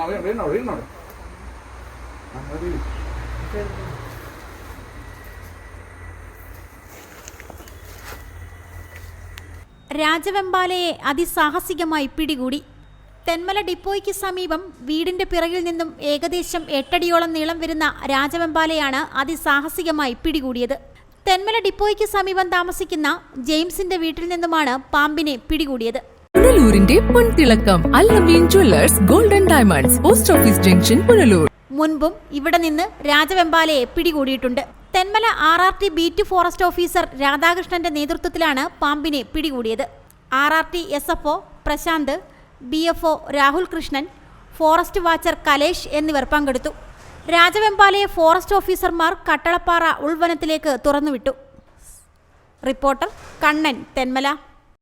ആ വീണോട് രാജവെമ്പാലയെ അതിസാഹസികമായി പിടികൂടി. തെന്മല ഡിപ്പോയ്ക്ക് സമീപം വീടിന്റെ പിറകിൽ നിന്നും ഏകദേശം എട്ടടിയോളം നീളം വരുന്ന രാജവെമ്പാലയാണ് അതിസാഹസികമായി പിടികൂടിയത്. തെന്മല ഡിപ്പോയ്ക്ക് സമീപം താമസിക്കുന്ന ജെയിംസിന്റെ വീട്ടിൽ നിന്നുമാണ് പാമ്പിനെ പിടികൂടിയത്. പുനലൂരിന്റെ പൊൻതിളക്കം Allameen jewellers golden diamonds post office junction Punalur. മുൻപും ഇവിടെ നിന്ന് രാജവെമ്പാലയെ പിടികൂടിയിട്ടുണ്ട്. Thenmala R R T beat forest officer രാധാകൃഷ്ണന്റെ നേതൃത്വത്തിലാണ് പാമ്പിനെ പിടികൂടിയത്. R R T S F O Prashanth B F O Rahul Krishnan forest watcher Kalesh എന്നിവർ പങ്കെടുത്തു. രാജവെമ്പാലയെ ഫോറസ്റ്റ് ഓഫീസർമാർ കട്ടളപ്പാറ ഉൾവനത്തിലേക്ക് തുറന്നുവിട്ടു. റിപ്പോർട്ടർ കണ്ണൻ തെന്മല.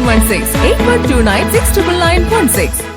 916 8129 69916.